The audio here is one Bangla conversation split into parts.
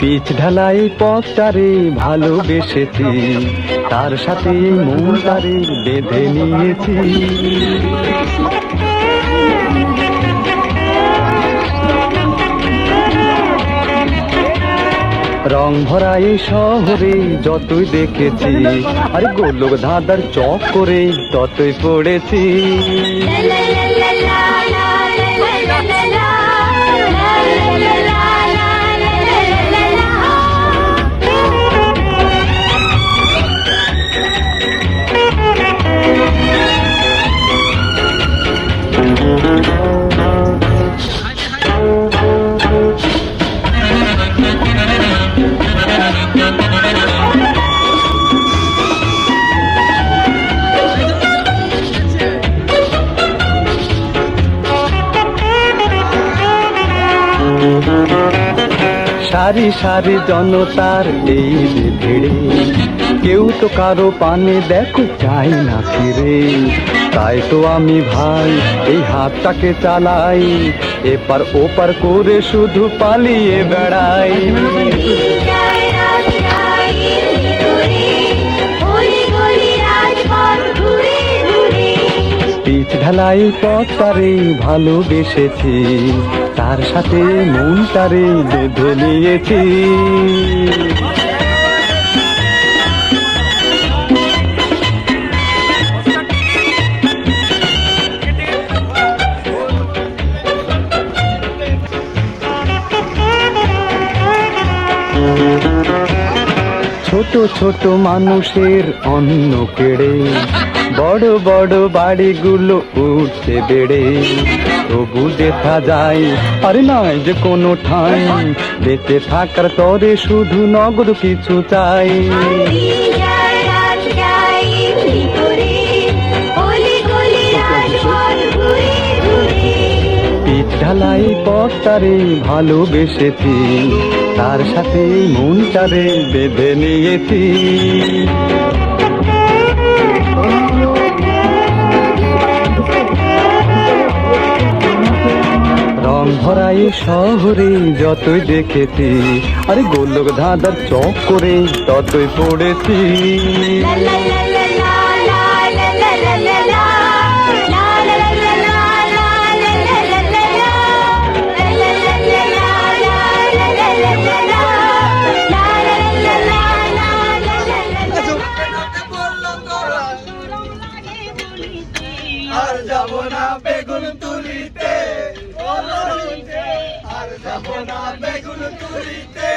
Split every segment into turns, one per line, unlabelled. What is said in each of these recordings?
পিচ ঢালাই পথটারে ভালোবেসেছি। তার সাথে মনটারে বেঁধে নিয়েছি। রং ভরা এই শহরে যতই দেখেছি, আরে গোলক ধাঁধার চক করে ততই পড়েছি। সারি সারি জনতার এই ভিড়ে কেউ তো কারও পানে দেখো চাই না ফিরে। তাই তো আমি ভাই, এই হাতটাকে চালাই। এপার ওপার করে শুধু পালিয়ে বেড়াই। পিচ ঢালাই পথটারে ভালোবেসেছি। তার সাথে মনটারে বেঁধে নিয়েছি। ছোট ছোট মানুষের অন্ন কেড়ে, বড় বড় বাড়িগুলো উঠছে বেড়ে। তবু দেখা যায়, আরে নয় যে কোনো ঠাঁই। বেঁচে থাকার তরে শুধু নগদ কিছু চাই। ঢালাই পথটারে ভালোবেসেছি। তার সাথে মনটারে বেঁধে নিয়েছি। রং ভরা এই শহরে যতই দেখেছি, আরে গোলক ধাঁধার চক করে ততই পড়েছি।
আর যাব না বেগুন তুলিতে। আর যাব না বেগুন তুলিতে।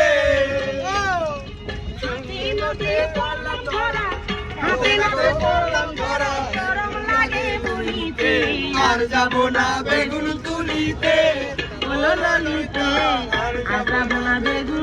আর যাব না বেগুন তুলিতে। আর যাব না বেগুন